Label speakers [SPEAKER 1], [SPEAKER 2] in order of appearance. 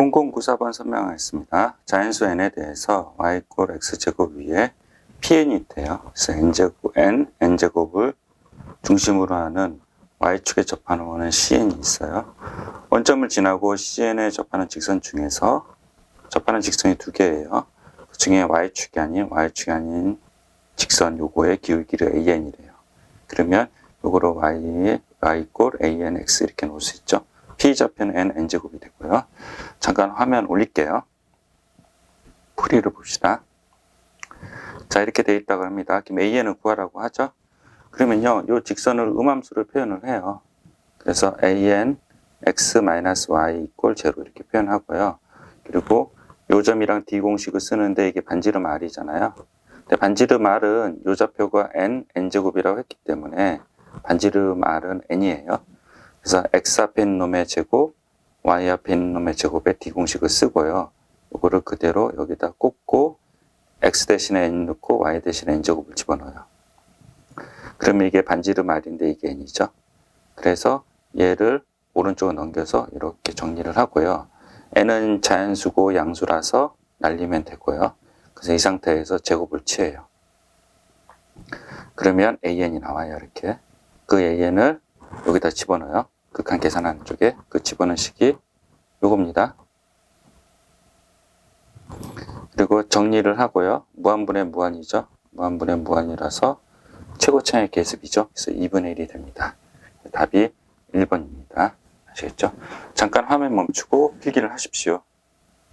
[SPEAKER 1] 0094번 설명하겠습니다. 자연수 n에 대해서 y 이꼴 x제곱 위에 pn이 있대요. 그래서 n제곱, n, n제곱을 중심으로 하는 y축에 접하는 원은 cn이 있어요. 원점을 지나고 cn에 접하는 직선 중에서 접하는 직선이 두 개예요. 그 중에 y축이 아닌 y축이 아닌 직선 요거의 기울기를 an이래요. 그러면 요거로 y, y 이꼴 anx 이렇게 놓을 수 있죠. P 좌표는 n, n제곱이 되고요. 잠깐 화면 올릴게요. 풀이를 봅시다. 자, 이렇게 돼 있다고 합니다. an을 구하라고 하죠. 그러면요, 요 직선을 음함수로 표현을 해요. 그래서 an x-y 이꼴 제로 이렇게 표현하고요. 그리고 요 점이랑 d 공식을 쓰는데 이게 반지름 r이잖아요. 근데 반지름 r은 요 좌표가 n, n제곱이라고 했기 때문에 반지름 r은 n이에요. 그래서 x 앞에 있는 놈의 제곱, y 앞에 있는 놈의 제곱에 d 공식을 쓰고요. 이거를 그대로 여기다 꽂고 x 대신에 n 넣고 y 대신에 n 제곱을 집어넣어요. 그러면 이게 반지름 r인데 이게 n이죠. 그래서 얘를 오른쪽으로 넘겨서 이렇게 정리를 하고요. n은 자연수고 양수라서 날리면 되고요. 그래서 이 상태에서 제곱을 취해요. 그러면 an이 나와요. 이렇게. 그 an을 여기다 집어넣어요. 극한 계산하는 쪽에 그 집어넣은 식이 요겁니다. 그리고 정리를 하고요. 무한분의 무한이죠. 무한분의 무한이라서 최고차의 계습이죠. 그래서 2분의 1이 됩니다. 답이 1번입니다. 아시겠죠? 잠깐 화면 멈추고 필기를 하십시오.